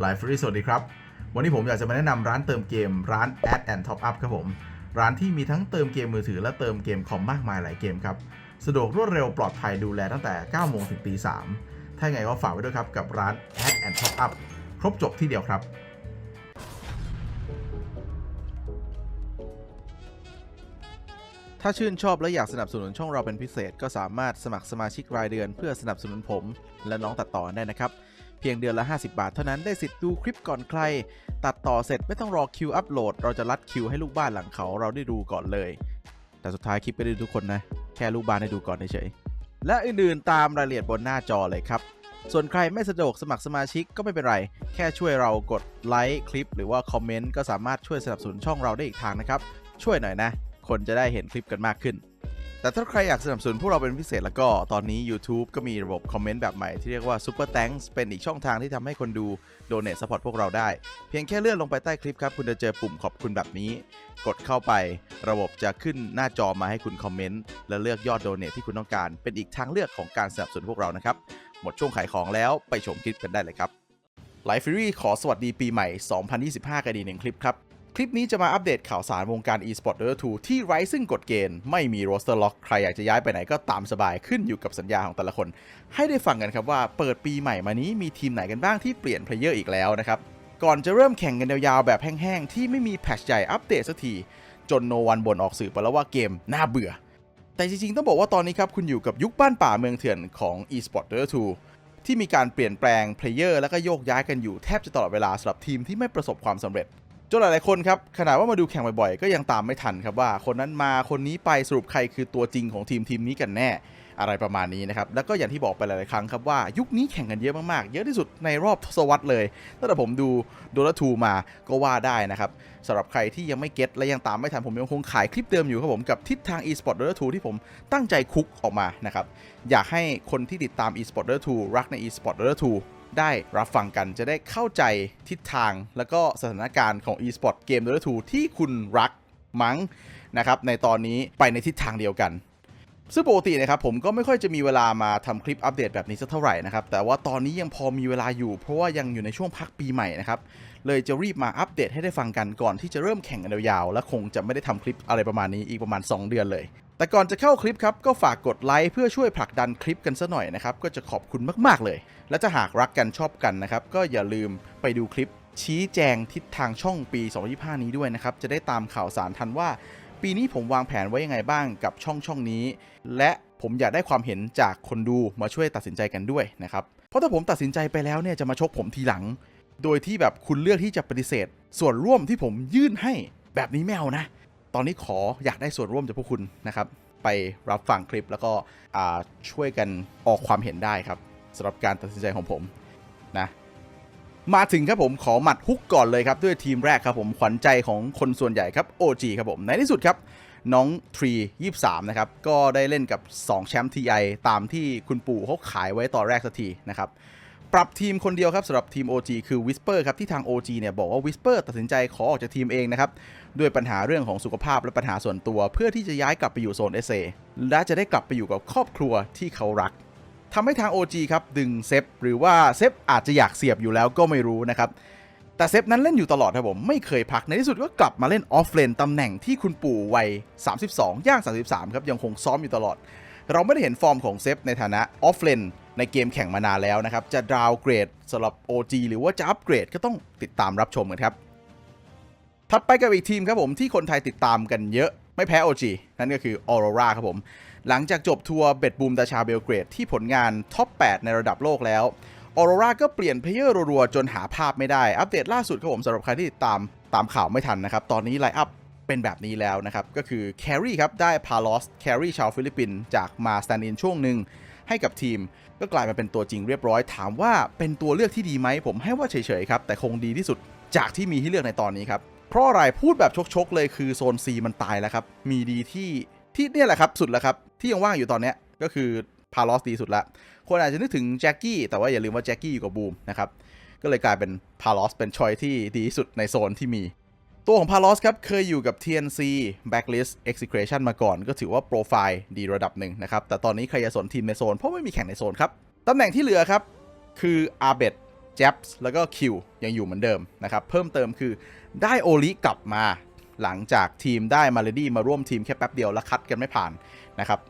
ไลฟ์ฟรีสวัสดีครับ วันนี้ผมอยากจะมาแนะนำร้านเติมเกมร้าน Add and Top Up ครับผม ร้านที่มีทั้งเติมเกมมือถือและเติมเกมคอมมากมายหลายเกมครับ สะดวกรวดเร็วปลอดภัยดูแลตั้งแต่ 9 โมงถึงตี 3 ถ้าไงก็ฝากไว้ด้วยครับ กับร้าน Add and Top Up ครบจบที่เดียวครับถ้าชื่นชอบและอยากสนับสนุนช่องเราเป็นพิเศษ ก็สามารถสมัครสมาชิกรายเดือนเพื่อสนับสนุนผม และน้องตัดต่อได้นะครับ พียงเดือนละ 50 บาทเท่านั้นได้สิทธิ์ดูคลิปก่อนใคร ตัดต่อเสร็จไม่ต้องรอคิวอัปโหลด เราจะรัดคิวให้ลูกบ้านหลังเขาเราได้ดูก่อนเลย แต่สุดท้ายคลิปไม่ได้ดูทุกคนนะ แค่ลูกบ้านได้ดูก่อนเฉยและอื่นๆตามรายละเอียดบนหน้าจอเลยครับ ส่วนใครไม่สะดวกสมัครสมาชิกก็ไม่เป็นไร แค่ช่วยเรากดไลค์คลิป หรือว่าคอมเมนต์ก็สามารถช่วยสนับสนุนช่องเราได้อีกทางนะครับ ช่วยหน่อยนะ คนจะได้เห็นคลิปกันมากขึ้น แต่ถ้าใครอยากสนับสนุนพวกเราเป็นพิเศษแล้วก็ตอนนี้ YouTube ก็มีระบบคอมเมนต์แบบใหม่ที่เรียกว่า Super Thanks เป็นอีกช่องทางที่ทำให้คนดู Donate Support พวกเราได้ เพียงแค่เลื่อนลงไปใต้คลิปครับ คุณจะเจอปุ่มขอบคุณแบบนี้ กดเข้าไประบบจะขึ้นหน้าจอมาให้คุณคอมเมนต์และเลือกยอด Donate ที่คุณต้องการ เป็นอีกทางเลือกของการสนับสนุนพวกเรานะครับหมดช่วงขายของแล้วไปชมคลิปกันได้เลยครับไลฟ์ฟรีขอสวัสดีปีใหม่ 2025 กันดีหนึ่งคลิปครับ คลิปนี้จะมาอัปเดตข่าวสารวงการ e-sport Dota 2ที่ไร้ซึ่งกฎเกณฑ์ไม่มีโรสเตอร์ล็อกใครอยากจะย้ายไปไหนก็ตามสบายขึ้นอยู่กับสัญญาของแต่ละคน ให้ได้ฟังกันครับว่าเปิดปีใหม่มานี้มีทีมไหนกันบ้างที่เปลี่ยนเพลเยอร์อีกแล้วนะครับ ก่อนจะเริ่มแข่งกันยาวๆแบบแห้งๆ ที่ไม่มีแพทชใหญ่อัปเดตสักที จนโนวันบ่นออกสื่อไปแล้วว่าเกมน่าเบื่อ แต่จริงๆต้องบอกว่าตอนนี้ครับคุณอยู่กับยุคบ้านป่าเมืองเถื่อนของ e-sport Dota 2ที่มีการเปลี่ยนแปลงเพลเยอร์แล้วก็โยกย้ายกันอยู่แทบจะตลอดเวลาสำหรับทีมที่ไม่ประสบความสำเร็จ จนหลายๆคนครับขนาดว่ามาดูแข่งบ่อยๆ ก็ยังตามไม่ทันครับว่า คนนั้นมาคนนี้ไปสรุปใครคือตัวจริงของทีมทีมนี้กันแน่อะไรประมาณนี้นะครับ แล้วก็อย่างที่บอกไปหลาย ๆ ครั้งครับว่ายุคนี้แข่งกันเยอะมาก ๆ เยอะที่สุดในรอบทศวรรษเลย ตั้งแต่ผมดูโดลทูมาก็ว่าได้นะครับสำหรับใครที่ยังไม่เก็ตและยังตามไม่ทันผมยังคงขายคลิปเดิมอยู่ครับผมกับทิศทาง e-sport Dota 2ที่ผมตั้งใจคุกออกมานะครับ อยากให้คนที่ติดตาม e-sport Dota 2รักใน e-sport Dota 2 ได้รับฟังกันจะได้เข้าใจทิศทาง แล้วก็สถานการณ์ของ e-sport เกม Dota 2ที่คุณรักมั้งนะครับในตอนนี้ไปในทิศทางเดียวกัน ซึ่งปกตินะครับผมก็ไม่ค่อยจะมีเวลามาทำคลิปอัปเดตแบบนี้สักเท่าไหร่นะครับแต่ว่าตอนนี้ยังพอมีเวลาอยู่ เพราะว่ายังอยู่ในช่วงพักปีใหม่นะครับเลยจะรีบมาอัปเดตให้ได้ฟังกันก่อนที่จะเริ่มแข่งกันยาวๆและคงจะไม่ได้ทำคลิปอะไรประมาณนี้อีกประมาณ 2 เดือนเลย แต่ก่อนจะเข้าคลิปครับก็ฝากกดไลค์เพื่อช่วยผลักดันคลิปกันซะหน่อยนะครับก็จะขอบคุณมากๆเลย และถ้าหากรักกันชอบกันนะครับก็อย่าลืมไปดูคลิปชี้แจงทิศทางช่องปี 2025 นี้ด้วยนะครับจะได้ตามข่าวสารทันว่า ปีนี้ผมวางแผนไว้ยังไงบ้างกับช่องช่องนี้ และผมอยากได้ความเห็นจากคนดูมาช่วยตัดสินใจกันด้วยนะครับเพราะถ้าผมตัดสินใจไปแล้วเนี่ยจะมาชกผมทีหลัง โดยที่แบบคุณเลือกที่จะปฏิเสธ ส่วนร่วมที่ผมยื่นให้แบบนี้ไม่เอานะ ตอนนี้ขออยากได้ส่วนร่วมจากพวกคุณนะครับ ไปรับฟังคลิปแล้วก็ช่วยกันออกความเห็นได้ครับสำหรับการตัดสินใจของผมนะมาถึงครับผมขอหมัดฮุกก่อนเลยครับ ด้วยทีมแรกครับผมขวัญใจของคนส่วนใหญ่ครับ OG ครับผมในที่สุดครับน้องทรี23นะครับ ก็ได้เล่นกับ 2 แชมป์ TI ตามที่คุณปู่เขาขายไว้ตอนแรกสักทีนะครับ ปรับทีมคนเดียวครับสำหรับทีม OG คือ Whisper ครับที่ทาง OG เนี่ยบอกว่า Whisper ตัดสินใจขอออกจากทีมเองนะครับ ด้วยปัญหาเรื่องของสุขภาพและปัญหาส่วนตัว เพื่อที่จะย้ายกลับไปอยู่โซน SA และจะได้กลับไปอยู่กับครอบครัวที่เขารักทำให้ทาง OG ครับดึงเซฟหรือว่าเซฟอาจจะอยากเสียบอยู่แล้วก็ไม่รู้นะครับแต่เซฟนั้นเล่นอยู่ตลอดครับผมไม่เคยพักในที่สุดก็กลับมาเล่นออฟเลนตำแหน่งที่คุณปู่วัย 32 ย่าง 33 ครับยังคงซ้อมอยู่ตลอด เราไม่ได้เห็นฟอร์มของเซฟในฐานะออฟเลน ในเกมแข่งมานานแล้วนะครับ จะดาวเกรดสำหรับ OG หรือว่าจะอัปเกรดก็ต้องติดตามรับชมกันครับถัดไปกับอีกทีมครับผมที่คนไทยติดตามกันเยอะไม่แพ้ OG นั่นก็คือ Aurora ครับผม หลังจากจบทัวร์เบ็ดบูมดาชาเบลเกรดที่ผลงานท็อป 8 ในระดับโลกแล้ว Aurora ก็เปลี่ยนเพลเยอร์รัวๆ จนหาภาพไม่ได้ อัปเดตล่าสุดครับผมสำหรับใครที่ติดตามตามข่าวไม่ทันนะครับ ตอนนี้ไลน์อัพเป็นแบบนี้แล้วนะครับ ก็คือแครีครับ ได้พาลอสแครีชาวฟิลิปปินส์จากมาสแตนด์อินช่วงหนึ่งให้กับทีม ก็กลายมาเป็นตัวจริงเรียบร้อยถามว่าเป็นตัวเลือกที่ดีไหมผมให้ว่าเฉยๆครับแต่คงดีที่สุดจากที่มีให้เลือกในตอนนี้ครับเพราะอะไรพูดแบบชกๆเลยคือโซน C มันตายแล้วครับมีดีที่ที่เนี่ยแหละครับสุดแล้วครับที่ยังว่างอยู่ตอนเนี้ยก็คือพาลอสดีสุดละคนอาจจะนึกถึงแจ็คกี้แต่ว่าอย่าลืมว่าแจ็คกี้อยู่กับบูมนะครับก็เลยกลายเป็นพาลอสเป็นชอยที่ดีที่สุดในโซนที่มี ตัวของพาลอสครับ เคยอยู่กับ TNC Backlist Execration มาก่อน ก็ถือว่าโปรไฟล์ดีระดับหนึ่งนะครับ แต่ตอนนี้ใครจะสนทีมในโซน เพราะไม่มีแข่งในโซนครับ ตำแหน่งที่เหลือครับ คืออาเบด j a b s แล้วก็ Q ยังอยู่เหมือนเดิมนะครับ เพิ่มเติมคือได้โอลิกลับมาหลังจากทีมได้มาเลดี้มาร่วมทีมแค่แป๊บเดียวแล้วคัดกันไม่ผ่านนะครับ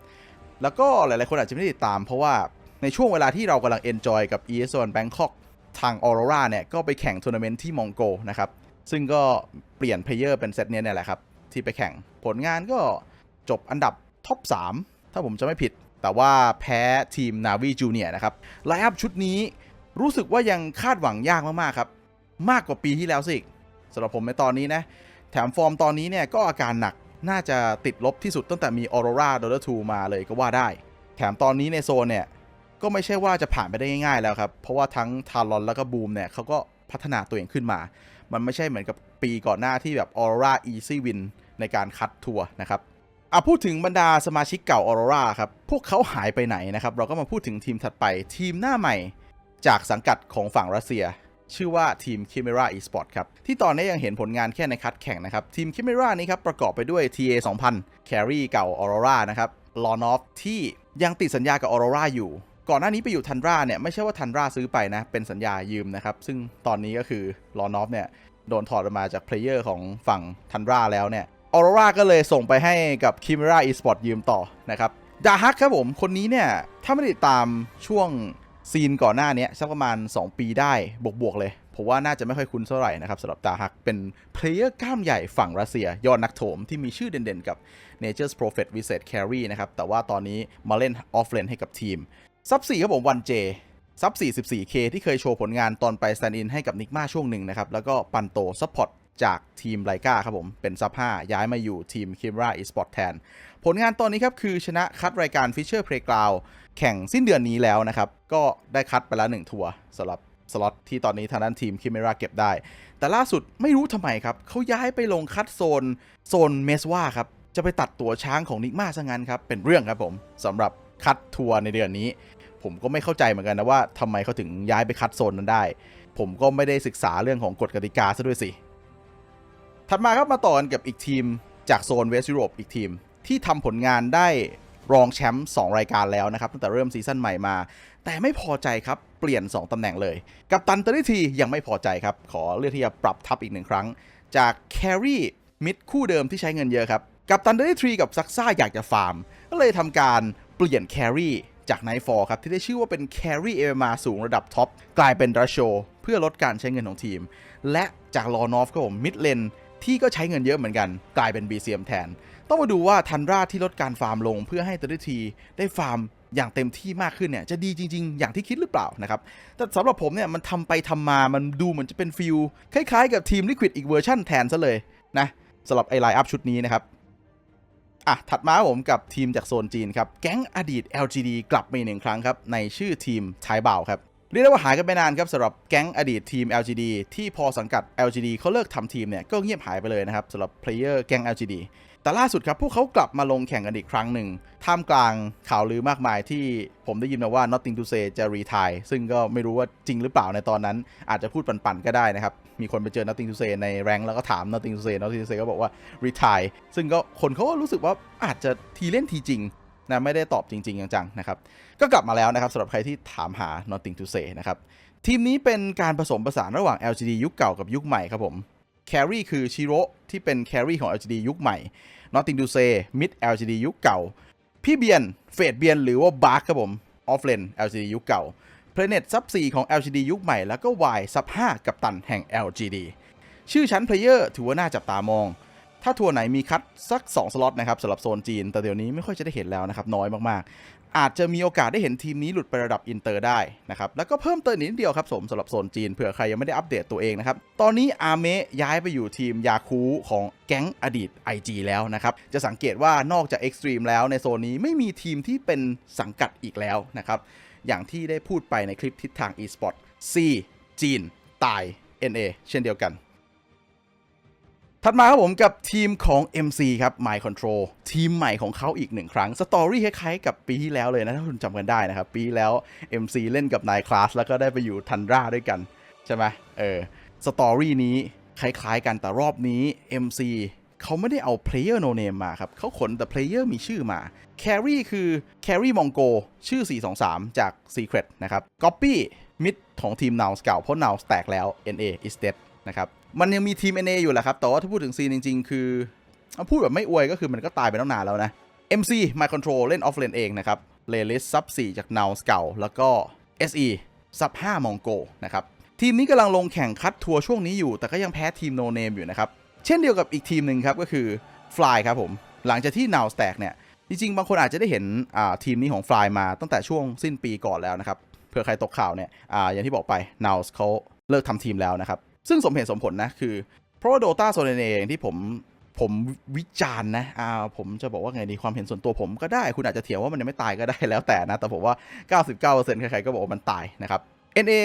แล้วก็หลายๆคนอาจจะไม่ได้ติดตาม เพราะว่าในช่วงเวลาที่เรากำลังเอนจอยกับ ES1 Bangkok ทาง Aurora เนี่ยก็ไปแข่งทัวร์นาเมนต์ที่มองโกนะครับ ซึ่งก็เปลี่ยนเพลเยอร์เป็นเซตเนี้ยเนี่ยแหละครับ ที่ไปแข่งผลงานก็จบอันดับท็อป 3 ถ้าผมจะไม่ผิด แต่ว่าแพ้ทีม Navi Junior นะครับไลน์อัพชุดนี้รู้สึกว่ายังคาดหวังยากมากๆครับ มากกว่าปีที่แล้วสิสำหรับผมในตอนนี้นะ แถมฟอร์มตอนนี้เนี่ยก็อาการหนักน่าจะติดลบที่สุดตั้งแต่มี Aurora Dota 2มาเลยก็ว่าได้ แถมตอนนี้ในโซนเนี่ยก็ไม่ใช่ว่าจะผ่านไปได้ง่ายๆแล้วครับ เพราะว่าทั้งทารอนแล้วก็บูมเนี่ยเขาก็พัฒนาตัวเองขึ้นมา มันไม่ใช่เหมือนกับปีก่อนหน้าที่แบบ Aurora Easy Win ในการคัดทัวร์นะครับอะพูดถึงบรรดาสมาชิกเก่า Aurora ครับ พวกเขาหายไปไหนนะครับ เราก็มาพูดถึงทีมถัดไปทีมหน้าใหม่จากสังกัดของฝั่งรัสเซีย ชื่อว่าทีม Chimera Esport ครับ ที่ตอนนี้ยังเห็นผลงานแค่ในคัดแข่งนะครับ ทีม Chimera นี้ครับ ประกอบไปด้วย TA 2000 Carry เก่า Aurora นะครับ l o n o f ที่ยังติดสัญญากับ Aurora อยู่ ก่อนหน้านี้ไปอยู่ทันราเนี่ยไม่ใช่ว่าทันราซื้อไปนะ เป็นสัญญายืมนะครับ ซึ่งตอนนี้ก็คือ l o n o f เนี่ยโดนถอดออกมาจากเพลเยอร์ของฝั่งทันราแล้วเนี่ยออโรราก็เลยส่งไปให้กับ Chimera Esport ยืมต่อนะครับดาฮักครับผม คนนี้เนี่ย ถ้าไม่ได้ติดตามช่วงซีนก่อนหน้านี้สักประมาณ 2 ปีได้บวกๆเลย ผมว่าน่าจะไม่ค่อยคุ้นเท่าไหร่นะครับสำหรับดาฮักเป็นเพลเยอร์กล้ามใหญ่ฝั่งรัสเซีย ยอดนักโถมที่มีชื่อเด่นๆกับ Nature's Prophet v i s e t Carry นะครับแต่ว่าตอนนี้มาเล่นออฟเลนให้กับทีม ซับ4ครับผมวันเจซับ 44K ที่เคยโชว์ผลงานตอนไปสแตนด์อินให้กับนิกมาช่วงหนึ่งนะครับ แล้วก็ปันโตซัพพอร์ตจากทีมไลกาครับผม เป็นซับ 5 ย้ายมาอยู่ทีมคิมราอีสปอร์ตแทน ผลงานตอนนี้ครับคือชนะคัดรายการ Fisher Playground แข่งสิ้นเดือนนี้แล้วนะครับ ก็ได้คัดไปแล้ว 1 ทัวร์สำหรับสล็อตที่ตอนนี้ทางด้านทีมคิมราเก็บได้ แต่ล่าสุดไม่รู้ทำไมครับเขาย้ายไปลงคัดโซนโซนเมสว่าครับจะไปตัดตัวช้างของนิกมาซะงั้นครับเป็นเรื่องครับผมสำหรับ คัดทัวร์ในเดือนนี้ ผมก็ไม่เข้าใจเหมือนกันนะว่าทำไมเขาถึงย้ายไปคัดโซนนั้นได้ ผมก็ไม่ได้ศึกษาเรื่องของกฎกติกาซะด้วยสิ ถัดมาครับมาต่อกันกับอีกทีมจากโซนเวสต์ยุโรปอีกทีม ที่ทำผลงานได้รองแชมป์2รายการแล้วนะครับตั้งแต่เริ่มซีซั่นใหม่มา แต่ไม่พอใจครับเปลี่ยน 2ตำแหน่งเลย กับตันเตอร์ทียังไม่พอใจครับ ขอเลือกที่จะปรับทับอีกหนึ่งครั้ง จากแครีมิดคู่เดิมที่ใช้เงินเยอะครับ กับตันเดอร์ทีกับซักซ่าอยากจะฟาร์ม ก็เลยทำการ เปลี่ยนแครีจากไนฟอร์ครับ ที่ได้ชื่อว่าเป็นแครีเอมาสูงระดับท็อป กลายเป็นดัชโชเพื่อลดการใช้เงินของทีม และจากลอนอฟครับผมมิดเลนที่ก็ใช้เงินเยอะเหมือนกัน กลายเป็น BCM แทน ต้องมาดูว่าทันราที่ลดการฟาร์มลง เพื่อให้ตอร์ทีได้ฟาร์มอย่างเต็มที่มากขึ้นเนี่ยจะดีจริง ๆ อย่างที่คิดหรือเปล่านะครับ แต่สำหรับผมเนี่ยมันทำไปทำมามันดูเหมือนจะเป็นฟิลคล้ายๆ กับทีมลิควิดอีกเวอร์ชันแทนซะเลยนะสำหรับไอไลน์อัพชุดนี้นะครับ อะ ถัดมาผมกับทีมจากโซนจีนครับ แก๊งอดีต LGD กลับมาอีกหนึ่งครั้งครับ ในชื่อทีมชายบ่าวครับ เรียกได้ว่าหายกันไปนานครับสำหรับแก๊งอดีตทีม LGD ที่พอสังกัด LGD เขาเลิกทำทีมเนี่ยก็เงียบหายไปเลยนะครับสำหรับเพลเยอร์แก๊ง LGD แต่ล่าสุดครับพวกเขากลับมาลงแข่งกันอีกครั้งหนึ่ง ท่ามกลางข่าวลือมากมายที่ผมได้ยินมาว่า Nothing to say จะ retire ซึ่งก็ไม่รู้ว่าจริงหรือเปล่าในตอนนั้น อาจจะพูดปั่นๆก็ได้นะครับ มีคนไปเจอ Nothing to say ในแรงแล้วก็ถาม Nothing to say Nothing to say ก็บอกว่า retire ซึ่งก็คนเขาก็รู้สึกว่าอาจจะทีเล่นทีจริงนะไม่ได้ตอบจริง ๆ จังๆนะครับ ก็กลับมาแล้วนะครับสำหรับใครที่ถามหา Nothing to say นะครับทีมนี้เป็นการผสมผสานระหว่าง LGD ยุคเก่ากับยุคใหม่ครับผม แครี่คือชิโร่ที่เป็นแครี่ของ LGD ยุคใหม่ Nothing to say mid LGD ยุคเก่า พี่เบียน เฟดเบียน หรือว่าบาร์คครับผมออฟเลน LGD ยุคเก่า Planet ซับ4ของ LGD ยุคใหม่ แล้วก็ Y ซับ5กับตันแห่ง LGD ชื่อชั้นเพลเยอร์ถือว่าน่าจับตามอง ถ้าทัวร์ไหนมีคัดสัก 2 สล็อตนะครับสำหรับโซนจีน แต่เดี๋ยวนี้ไม่ค่อยจะได้เห็นแล้วนะครับ น้อยมาก อาจจะมีโอกาสได้เห็นทีมนี้หลุดไประดับอินเตอร์ได้นะครับ แล้วก็เพิ่มเติมนิดเดียวครับสมสำหรับโซนจีนเผื่อใครยังไม่ได้อัปเดตตัวเองนะครับ ตอนนี้อาเมะย้ายไปอยู่ทีมยาคูของแก๊งอดีต IG แล้วนะครับ จะสังเกตว่านอกจาก Extreme แล้วในโซนนี้ไม่มีทีมที่เป็นสังกัดอีกแล้วนะครับ อย่างที่ได้พูดไปในคลิปทิศทาง eSport C จีน ตาย NA เช่นเดียวกัน ถัดมาครับผมกับทีมของ MC ครับ My Control ทีมใหม่ของเขาอีกหนึ่งครั้ง สตอรี่คล้ายๆกับปีที่แล้วเลยนะ ถ้าคุณจำกันได้นะครับ ปีแล้ว MC เล่นกับนายคลาสแล้วก็ได้ไปอยู่ทันราด้วยกัน ใช่ไหมเออสตอรี่นี้คล้ายๆกันแต่รอบนี้ MC เขาไม่ได้เอา Player No Name มาครับเขาขนแต่ Player มีชื่อมา Carry คือ Carry Mongo ชื่อ 423 จาก Secret นะครับ Copy มิดของทีม n o w s เก่าเพราะ n o w s แตกแล้ว NA is dead นะครับ มันยังมีทีม NA อยู่แหละครับ แต่ว่าถ้าพูดถึงซีนจริง ๆ คือเอาพูดแบบไม่อวยก็คือมันก็ตายไปตั้งนานแล้วนะ MC My Control เล่น off lane เองนะครับเลลิสซับ4จาก n o w s เก่าแล้วก็ SE ซับ5มองโกนะครับทีมนี้กำลังลงแข่งคัดทัวร์ช่วงนี้อยู่ แต่ก็ยังแพ้ทีม No Name อยู่นะครับ เช่นเดียวกับอีกทีมหนึ่งครับก็คือ Fly ครับผม หลังจากที่ n o w s แตกเนี่ย จริงๆ บางคนอาจจะได้เห็นทีมนี้ของ Fly มาตั้งแต่ช่วงสิ้นปีก่อนแล้วนะครับ เผื่อใครตกข่าวเนี่ยออย่างที่บอกไป n o w s เขาเลิกทำทีมแล้วนะครับ ซึ่งสมเหตุสมผลนะคือ เพราะว่า Dota s o n a เองที่ผมผมวิจารณ์นะอ่าผมจะบอกว่าไงดีความเห็นส่วนตัวผมก็ได้ คุณอาจจะเถียงว่ามันยังไม่ตายก็ได้แล้วแต่นะ แต่ผมว่า 99%ใครๆก็บอกว่ามันตายนะครับ NA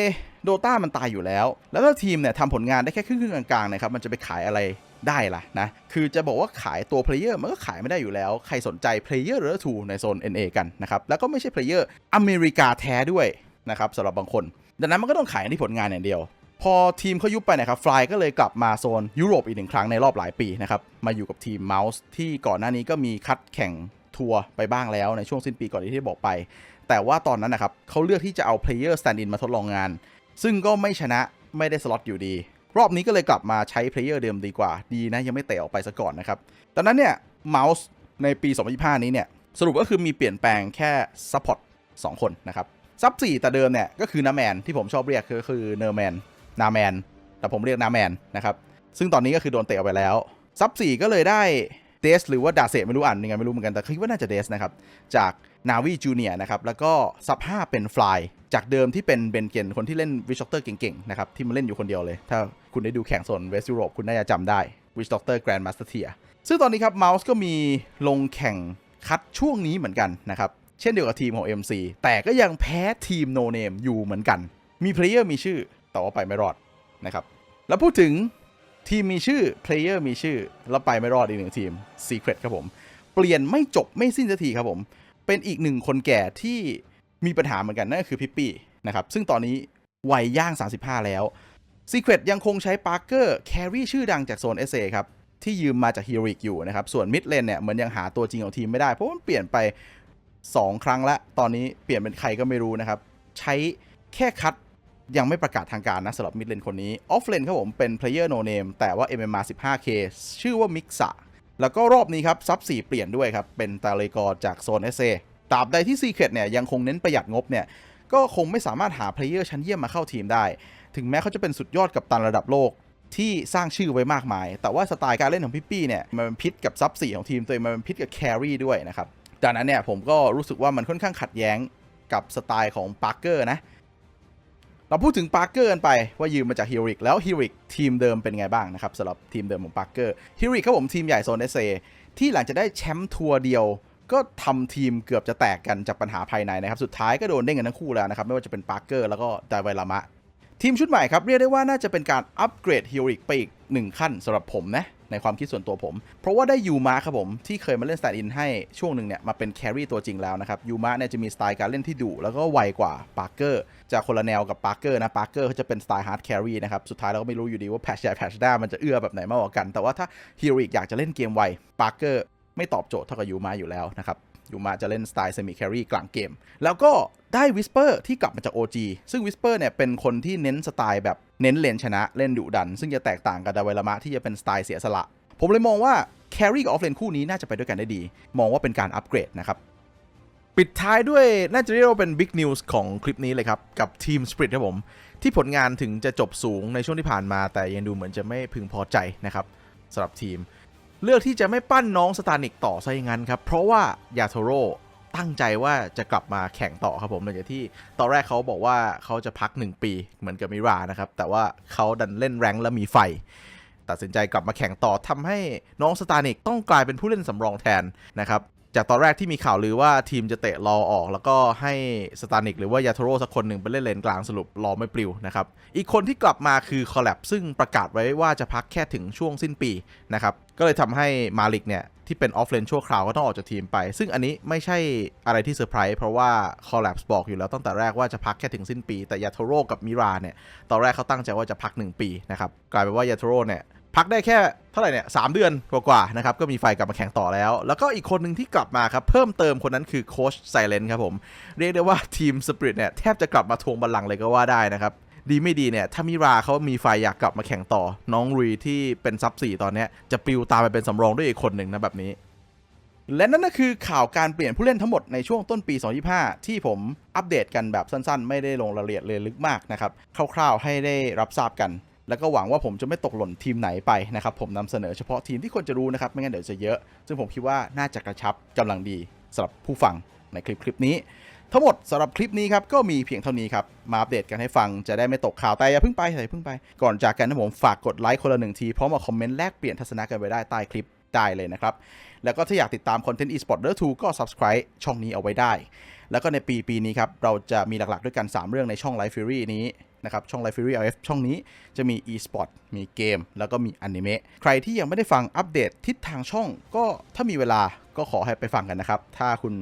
Dota มันตายอยู่แล้ว แล้วถ้าทีมเนี่ยทำผลงานได้แค่ครึ่งๆกลางๆนะครับ มันจะไปขายอะไรได้ล่ะนะ คือจะบอกว่าขายตัวเพลเยอร์มันก็ขายไม่ได้อยู่แล้ว ใครสนใจเพลเยอร์หรือทูในโซน NA กันนะครับ แล้วก็ไม่ใช่เพลเยอร์อเมริกาแท้ด้วยนะครับสำหรับบางคน ดังนั้นมันก็ต้องขายที่ผลงานอย่างเดียว พอทีมเขายุบไปนะครับฟลายก็เลยกลับมาโซนยุโรปอีกหนึ่งครั้งในรอบหลายปีนะครับมาอยู่กับทีม Mouse ที่ก่อนหน้านี้ก็มีคัดแข่งทัวร์ไปบ้างแล้วในช่วงสิ้นปีก่อนที่ได้บอกไป แต่ว่าตอนนั้นนะครับเขาเลือกที่จะเอาเพลเยอร์สแตนด์อินมาทดลองงาน ซึ่งก็ไม่ชนะไม่ได้สล็อตอยู่ดี รอบนี้ก็เลยกลับมาใช้เพลเยอร์เดิมดีกว่าดีนะยังไม่เตะออกไปซะก่อนนะครับดังนั้นเนี่ย Mouse ในปี 2025 นี้เนี่ยสรุปก็คือมีเปลี่ยนแปลงแค่ซัพพอร์ต2คนนะครับซับ4แต่เดิมเนี่ยก็คือนาแมนที่ผมชอบเรียกก็คือเนอร์แมน นาแมน แต่ผมเรียกนาแมนนะครับ ซึ่งตอนนี้ก็คือโดนเตะออกไปแล้ว ซับ4ก็เลยได้เดสหรือว่าดาเซไม่รู้อ่านยังไงไม่รู้เหมือนกัน แต่คิดว่าน่าจะเดสนะครับ จากนาวีจูเนียนะครับ แล้วก็ซับ5เป็นฟลายจากเดิมที่เป็นเบนเกนคนที่เล่นวิช d อกเตอร์เก่งๆนะครับที่มาเล่นอยู่คนเดียวเลย ถ้าคุณได้ดูแข่งโซนเวสต์ยุโรปคุณน่าจะจำได้วิช d อกเตอร์แกรนด์มาสเตอร์เทียซึ่งตอนนี้ครับเมาส์ก็มีลงแข่งคัดช่วงนี้เหมือนกันนะครับเช่นเดียวกับทีมของ MC แต่ก็ยังแพ้ทีม No Name อยู่เหมือนกัน มีเพลเยอร์มีชื่อ แต่ว่าไปไม่รอดนะครับ แล้วพูดถึงทีมมีชื่อเพลเยอร์มีชื่อ แล้วไปไม่รอดอีกหนึ่งทีม Secret ครับผม เปลี่ยนไม่จบไม่สิ้นสักทีครับผม เป็นอีกหนึ่งคนแก่ที่มีปัญหาเหมือนกันนั่นก็คือพิปปี้นะครับ ซึ่งตอนนี้วัยย่าง 35 แล้ว Secret ยังคงใช้ปาร์เกอร์แครี่ชื่อดังจากโซน SA ครับ ที่ยืมมาจากฮิริกอยู่นะครับ ส่วนมิดเลนเนี่ยเหมือนยังหาตัวจริงของทีมไม่ได้ เพราะมันเปลี่ยนไป 2 ครั้งละ ตอนนี้เปลี่ยนเป็นใครก็ไม่รู้นะครับ ใช้แค่คัด ยังไม่ประกาศทางการนะสำหรับมิดเลนคนนี้ออฟเลนครับผมเป็น Player No Name แต่ว่า MMR 15K ชื่อว่ามิกซ a แล้วก็รอบนี้ครับ ซับ 4 เปลี่ยนด้วยครับ เป็นตาเลกอจากโซน SA ตราบใดที่ Secret เนี่ยยังคงเน้นประหยัดงบเนี่ย ก็คงไม่สามารถหาเพลเยอร์ชั้นเยี่ยมมาเข้าทีมได้ ถึงแม้เขาจะเป็นสุดยอดกับตันระดับโลกที่สร้างชื่อไว้มากมาย แต่ว่าสไตล์การเล่นของพี่ปี้เนี่ย มันเป็นพิษกับซับสี่ของทีมตัวเองมันเป็นพิษกับแครี่ด้วยนะครับดังนั้นเนี่ยผมก็รู้สึกว่ามันค่อนข้างขัดแย้งกับสไตล์ของปาร์เกอร์นะ เราพูดถึงปาร์เกอร์กันไปว่ายืมมาจากฮิริกแล้วฮิริกทีมเดิมเป็นไงบ้างนะครับสำหรับทีมเดิมของปาร์เกอร์ฮิริกครับผมทีมใหญ่โซนเอสเที่หลังจากได้แชมป์ทัวร์เดียว ก็ทำทีมเกือบจะแตกกันจากปัญหาภายในนะครับ สุดท้ายก็โดนเด้งกันทั้งคู่แล้วนะครับ ไม่ว่าจะเป็นปาร์เกอร์แล้วก็ไดไวลามะ ทีมชุดใหม่ครับ เรียกได้ว่าน่าจะเป็นการอัปเกรดฮิริกไปอีกหนึ่งขั้นสำหรับผมนะ ในความคิดส่วนตัวผม เพราะว่าได้ยูมาครับผมที่เคยมาเล่นสแตนด์อินให้ช่วงหนึ่งเนี่ยมาเป็นแครี่ตัวจริงแล้วนะครับยูมาเนี่ยจะมีสไตล์การเล่นที่ดุแล้วก็ไวกว่าปาร์เกอร์จะคนละแนวกับปาร์เกอร์นะปาร์เกอร์เขาจะเป็นสไตล์ฮาร์ดแครี่นะครับสุดท้ายเราก็ไม่รู้อยู่ดีว่าแพชใหญ่แพชด้ามันจะเอื้อแบบไหนมากกว่ากัน แต่ว่าถ้าฮิริกอยากจะเล่นเกมไวปาร์เกอร์ไม่ตอบโจทย์เท่ากับยูมาอยู่แล้วนะครับยูมาจะเล่นสไตล์เซมิแครีกลางเกม แล้วก็ได้วิสเปอร์ที่กลับมาจาก OG ซึ่งวิสเปอร์เนี่ยเป็นคนที่เน้นสไตล์แบบ เน้นเลนชนะเล่นดุดัน ซึ่งจะแตกต่างกับดาวิลามะที่จะเป็นสไตล์เสียสละ ผมเลยมองว่าแครี่กับออฟเลนคู่นี้น่าจะไปด้วยกันได้ดี มองว่าเป็นการอัปเกรดนะครับ ปิดท้ายด้วยน่าจะเรียกว่าเป็นบิ๊กนิวส์ของคลิปนี้เลยครับ กับทีมสปริตครับผม ที่ผลงานถึงจะจบสูงในช่วงที่ผ่านมา แต่ยังดูเหมือนจะไม่พึงพอใจนะครับสำหรับทีม เลือกที่จะไม่ปั้นน้องสตานิกต่อซะอย่างนั้นครับเพราะว่ายาโทโร่ ตั้งใจว่าจะกลับมาแข่งต่อครับผมหลังจากที่ตอนแรกเขาบอกว่าเขาจะพัก 1 ปีเหมือนกับมิรานะครับ แต่ว่าเขาดันเล่นแรงแล้วมีไฟ ตัดสินใจกลับมาแข่งต่อทำให้น้องสตาร์นิกต้องกลายเป็นผู้เล่นสำรองแทนนะครับจากตอนแรกที่มีข่าวลือว่าทีมจะเตะรอออก แล้วก็ให้สตานิกหรือว่ายาโทโร่สักคนหนึ่งไปเล่นเลนกลางสรุปรอไม่ปลิวนะครับ อีกคนที่กลับมาคือคอลแลบซึ่งประกาศไว้ว่าจะพักแค่ถึงช่วงสิ้นปีนะครับ ก็เลยทำให้มาลิกเนี่ย ที่เป็นออฟเลนชั่วคราวก็ต้องออกจากทีมไป ซึ่งอันนี้ไม่ใช่อะไรที่เซอร์ไพรส์เพราะว่าคอลแลบบอกอยู่แล้วตั้งแต่แรกว่าจะพักแค่ถึงสิ้นปี แต่ยาโทโร่กับมิราเนี่ย ตอนแรกเขาตั้งใจว่าจะพัก 1 ปีนะครับ กลายเป็นว่ายาโทโร่เนี่ย พักได้แค่เท่าไหร่เนี่ยสามเดือนกว่าๆนะครับ ก็มีไฟกลับมาแข่งต่อแล้ว แล้วก็อีกคนหนึ่งที่กลับมาครับ เพิ่มเติมคนนั้นคือโค้ชไซเลนครับผม เรียกได้ว่าทีมสปริตเนี่ยแทบจะกลับมาทวงบัลลังก์เลยก็ว่าได้นะครับ ดีไม่ดีเนี่ย ถ้ามิราเขามีไฟอยากกลับมาแข่งต่อ น้องรีที่เป็นซับสี่ตอนนี้จะปลิวตามไปเป็นสำรองด้วยอีกคนหนึ่งนะแบบนี้ และนั่นก็คือข่าวการเปลี่ยนผู้เล่นทั้งหมดในช่วงต้นปี 2025 ที่ผมอัปเดตกันแบบสั้นๆ ไม่ได้ลงรายละเอียดเลยลึกมากนะครับ คร่าวๆ ให้ได้รับทราบกัน แล้วก็หวังว่าผมจะไม่ตกหล่นทีมไหนไปนะครับ ผมนำเสนอเฉพาะทีมที่ควรจะรู้นะครับ ไม่งั้นเดี๋ยวจะเยอะ ซึ่งผมคิดว่าน่าจะกระชับกำลังดีสำหรับผู้ฟังในคลิปคลิปนี้ ทั้งหมดสำหรับคลิปนี้ครับก็มีเพียงเท่านี้ครับ มาอัปเดตกันให้ฟังจะได้ไม่ตกข่าวแต่อย่าเพิ่งไปอย่าเพิ่งไป ก่อนจากกันนะผมฝากกดไลค์คนละหนึ่งทีพร้อมมาคอมเมนต์แลกเปลี่ยนทัศนะกันไว้ได้ใต้คลิปได้เลยนะครับ แล้วก็ถ้าอยากติดตามคอนเทนต์ e-sport เดอร์ทูก็ subscribe ช่องนี้เอาไว้ได้ แล้วก็ในปีปีนี้ครับเราจะมีหลักๆด้วยกัน 3 เรื่องในช่อง Life Fury นี้นะครับช่อง Life Fury LF ช่องนี้จะมี e-sport มีเกม แล้วก็มีอนิเมะใครที่ยังไม่ได้ฟังอัปเดตทิศทางช่อง ก็ถ้ามีเวลาก็ขอให้ไปฟังกันนะครับ ถ้าคุณ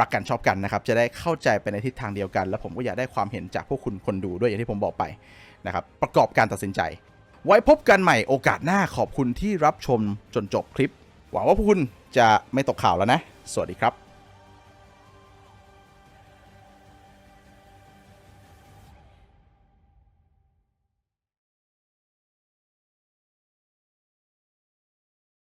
รักกันชอบกันนะครับ จะได้เข้าใจไปในทิศทางเดียวกัน แล้วผมก็อยากได้ความเห็นจากพวกคุณคนดูด้วยอย่างที่ผมบอกไปนะครับประกอบการตัดสินใจ ไว้พบกันใหม่โอกาสหน้าขอบคุณที่รับชมจนจบคลิป หวังว่าพวกคุณจะไม่ตกข่าวแล้วนะ สวัสดีครับ